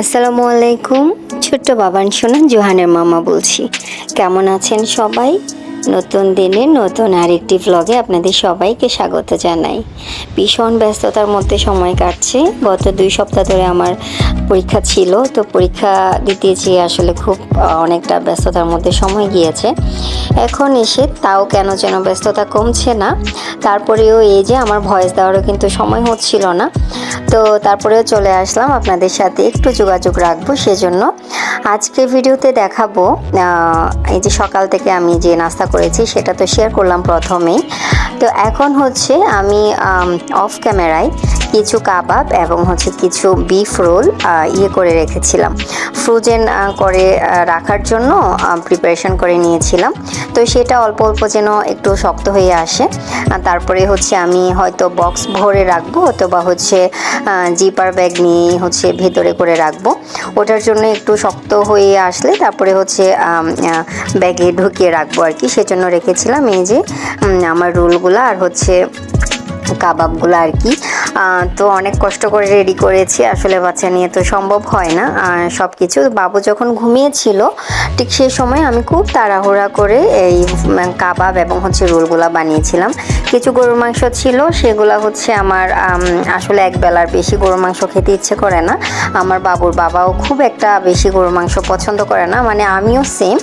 আসসালামু আলাইকুম। ছোট্ট বাবান সোনা জোহানের মামা বলছি। কেমন আছেন সবাই? নতুন দিনে নতুন আরেকটি ভ্লগে আপনাদের সবাইকে স্বাগত জানাই। ভীষণ ব্যস্ততার মধ্যে সময় কাটছে। গত দুই সপ্তাহ ধরে আমার পরীক্ষা ছিল, তো পরীক্ষা দিতে যেয়ে আসলে খুব অনেকটা ব্যস্ততার মধ্যে সময় গিয়েছে। এখন এসে তাও কেন যেন ব্যস্ততা কমছে না। তারপরেও এই যে আমার ভয়েস দেওয়ারও কিন্তু সময় হচ্ছিল না। তো তারপরেও চলে আসলাম আপনাদের সাথে একটু যোগাযোগ রাখব সেজন্য। আজকে ভিডিওতে দেখাবো এই যে সকাল থেকে আমি যে নাস্তা করেছি সেটা তো শেয়ার করলাম প্রথমেই। তো এখন হচ্ছে আমি অফ ক্যামেরায় কিছু কাবাব এবং হচ্ছে কিছু বিফ রোল ইয়ে করে রেখেছিলাম। ফ্রোজেন করে রাখার জন্য প্রিপারেশন করে নিয়েছিলাম। তো সেটা অল্প অল্প যেন একটু শক্ত হয়ে আসে। তারপরে হচ্ছে আমি হয়তো বক্স ভরে রাখব অথবা হচ্ছে জিপার ব্যাগ নিয়ে হচ্ছে ভেতরে করে রাখব। ওটার জন্য একটু শক্ত হয়ে আসলে তারপরে হচ্ছে ব্যাগে ঢুকিয়ে রাখব আর কি। সেজন্য রেখেছিলাম এই যে আমার রোলগুলো আর হচ্ছে কাবাবগুলো আর কি। তো অনেক কষ্ট করে রেডি করেছি, আসলে বাচ্চা নিয়ে তো সম্ভব হয় না। সব কিছু বাবু যখন ঘুমিয়েছিল, ঠিক সেই সময় আমি খুব তাড়াহুড়া করে এই কাবাব এবং হচ্ছে রোলগুলো বানিয়েছিলাম। কিছু গরুর মাংস ছিল, সেগুলো হচ্ছে আমার আসলে এক বেলার বেশি গরুর মাংস খেতে ইচ্ছে করে না। আমার বাবুর বাবাও খুব একটা বেশি গরুর মাংস পছন্দ করে না মানে আমিও সেম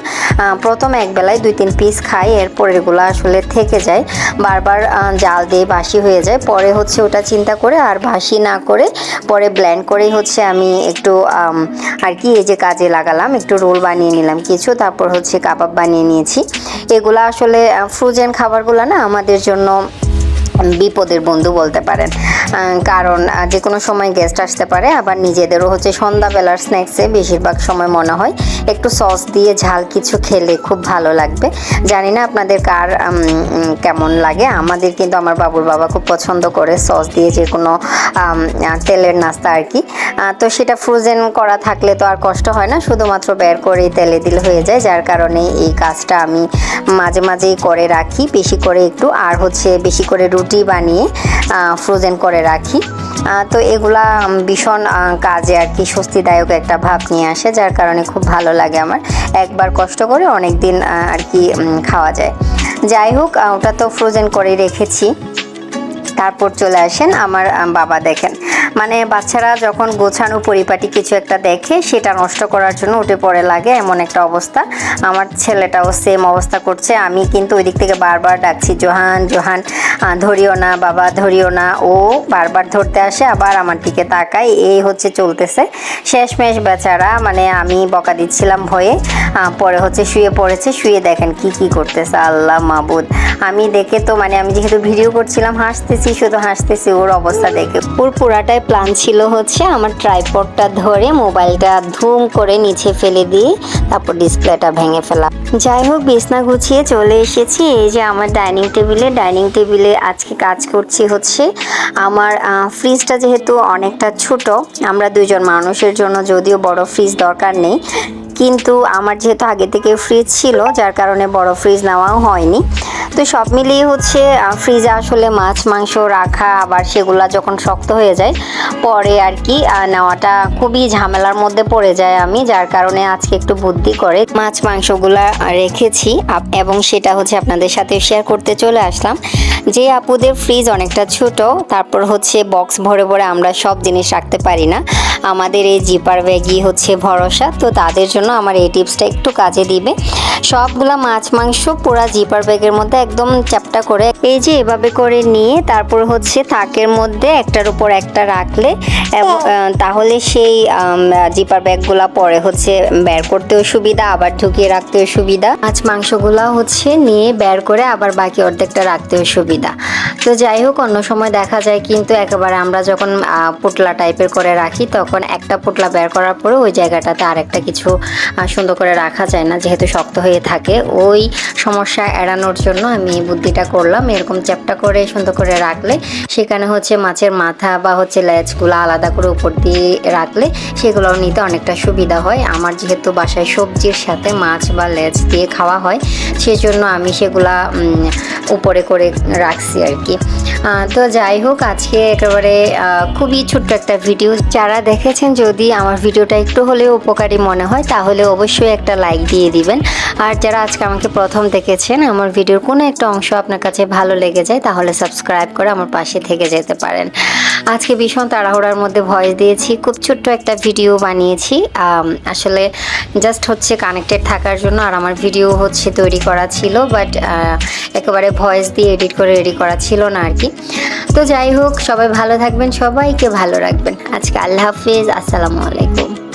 প্রথম এক বেলায় দুই তিন পিস খাই, এরপর এগুলো আসলে থেকে যায়। বারবার জাল দিয়ে বাসি হয়ে যায়। পরে হচ্ছে ওটা চিন্তা করে আর ভাসি না করে, পরে ব্ল্যান্ড করেই হচ্ছে আমি একটু আর কি এই যে কাজে লাগালাম, একটু রোল বানিয়ে নিলাম কিছু, তারপর হচ্ছে কাবাব বানিয়ে নিয়েছি। এগুলো আসলে ফ্রোজেন খাবারগুলো না আমাদের জন্য বিপদের বন্ধু বলতে পারেন। কারণ যে কোনো সময় গেস্ট আসতে পারে, আবার নিজেদেরও হচ্ছে সন্ধ্যাবেলার স্ন্যাক্সে বেশিরভাগ সময় মনে হয় একটু সস দিয়ে ঝাল কিছু খেলে খুব ভালো লাগবে। জানি না আপনাদের কার কেমন লাগে। আমাদের কিন্তু আমার বাবুর বাবা খুব পছন্দ করে সস দিয়ে যে কোনো তেলের নাস্তা আর কি। তো সেটা ফ্রোজেন করা থাকলে তো আর কষ্ট হয় না, শুধুমাত্র বের করেই তেলে দিলে হয়ে যায়। যার কারণে এই কাজটা আমি মাঝে মাঝেই করে রাখি, বেশি করে একটু, আর হচ্ছে বেশি করে রুটি বানিয়ে ফ্রোজেন করে রাখি। তো এগুলা ভীষণ কাজে আর কি স্বস্তিদায়ক একটা ভাব নিয়ে আসে, যার কারণে খুব ভালো লাগে আমার। একবার কষ্ট করে অনেক দিন আর কি খাওয়া যায়। যাই হোক ওটা তো ফ্রোজেন করে রেখেছি। তারপর চলে আসেন আমার বাবা দেখেন। মানে বাচ্চারা যখন গোছানো পরিপাটি কিছু একটা দেখে, সেটা নষ্ট করার জন্য উঠে পড়ে লাগে এমন একটা অবস্থা। আমার ছেলেটাও সেম অবস্থা করছে। আমি কিন্তু ওই দিক থেকে বারবার ডাকছি, জোহান জোহান ধরিও না, বাবা, ধরিও না। ও বারবার ধরতে আসে, আবার আমার দিকে তাকায়। এই হচ্ছে চলতেছে। শেষমেশ বেচারা মানে আমি বকা দিচ্ছিলাম ভয়ে পরে হচ্ছে শুয়ে পড়েছে। শুয়ে দেখেন কি কি করতেছে আল্লাহ মাবুদ। আমি দেখে তো মানে আমি যেহেতু ভিডিও করছিলাম, হাসতেছি শুধু হাসতেছি ওর অবস্থা দেখে। ওর পুরাটাই প্ল্যান ছিল হচ্ছে আমার ট্রাইপডটা ধরে মোবাইলটা ধুম করে নিচে ফেলে দিয়ে তারপর ডিসপ্লেটা ভেঙে ফেলা। যাই হোক, বিছনা গুছিয়ে চলে এসেছি। এই যে আমার ডাইনিং টেবিলে ডাইনিং টেবিলে আজকে কাজ করছি হচ্ছে আমার ফ্রিজটা যেহেতু অনেকটা ছোট, আমরা দুইজন মানুষের জন্য যদিও বড় ফ্রিজ দরকার নেই কিন্তু আমার যেহেতু আগে থেকে ফ্রিজ ছিল, যার কারণে বড় ফ্রিজ নেওয়াও হয়নি। তো সব মিলিয়ে হচ্ছে ফ্রিজে আসলে মাছ, মাংস রাখা, আবার সেগুলা যখন শক্ত হয়ে যায়, পরে আর কি নেওয়াটা খুবই ঝামেলার মধ্যে পড়ে যায় আমি, যার কারণে আজকে একটু বুদ্ধি করে মাছ, মাংসগুলা রেখেছি এবং সেটা হচ্ছে আপনাদের সাথে শেয়ার করতে চলে আসলাম। যে আপুদের ফ্রিজ অনেকটা ছোট, তারপর হচ্ছে বক্স ভরে ভরে আমরা সব জিনিস রাখতে পারি না। আমাদের এই জিপার ব্যাগই হচ্ছে ভরসা, তো তাদের জন্য আমার এই টিপসটা একটু কাজে দিবে। সবগুলা মাছ, মাংস পুরা জিপার ব্যাগের মধ্যে একদম চ্যাপটা করে এই যে এভাবে করে নিয়ে তারপর হচ্ছে থাকের মধ্যে একটার উপর একটা রাখলে তাহলে সেই জিপার ব্যাগগুলা পরে হচ্ছে বের করতেও সুবিধা আবার ঢুকিয়ে রাখতেও সুবিধা। মাছ মাংসগুলা হচ্ছে নিয়ে বের করে আবার বাকি অর্ধেকটা রাখতেও সুবিধা। তো যাই হোক অন্য সময় দেখা যায় কিন্তু একেবারে আমরা যখন পোটলা টাইপের করে রাখি তখন একটা পোটলা বের করার পরে ওই জায়গাটাতে আরেকটা কিছু সুন্দর করে রাখা যায় না যেহেতু শক্ত হয়ে থাকে। ওই সমস্যা এড়ানোর জন্য আমি এই বুদ্ধিটা করলাম। এরকম চ্যাপটা করে সুন্দর করে রাখলে, সেখানে হচ্ছে মাছের মাথা বা হচ্ছে লেজগুলো আলাদা করে উপর দিয়ে রাখলে, সেগুলোও নিতে অনেকটা সুবিধা হয়। আমার যেহেতু বাসায় সবজির সাথে মাছ বা লেজ দিয়ে খাওয়া হয়, সেজন্য আমি সেগুলা উপরে করে রাখছি আর কি তো যাই হোক, আজকে একেবারে খুবই ছোট্ট একটা ভিডিও। যারা দেখেছেন, যদি আমার ভিডিওটা একটু হলেও উপকারী মনে হয়, তাহলে অবশ্যই একটা লাইক দিয়ে দিবেন। আর যারা আজকে আমাকে প্রথম দেখেছেন, আমার ভিডিওর কোনো একটা অংশ আপনার কাছে ভালো লেগে যায়, তাহলে সাবস্ক্রাইব করে আমার পাশে থেকে যেতে পারেন। আজকে ভীষণ তাড়াহুড়ার মধ্যে ভয়েস দিয়েছি, খুব ছোট্ট একটা ভিডিও বানিয়েছি আসলে জাস্ট হচ্ছে কানেক্টেড থাকার জন্য আর আমার ভিডিও হচ্ছে তৈরি করা ছিল বাট একেবারে ভয়েস দিয়ে এডিট করে রেডি করা ছিল না আর কি। তো যাই হোক, সবাই ভালো থাকবেন, সবাইকে ভালো রাখবেন। আজকে আল্লাহ হাফিজ, আসসালামু আলাইকুম।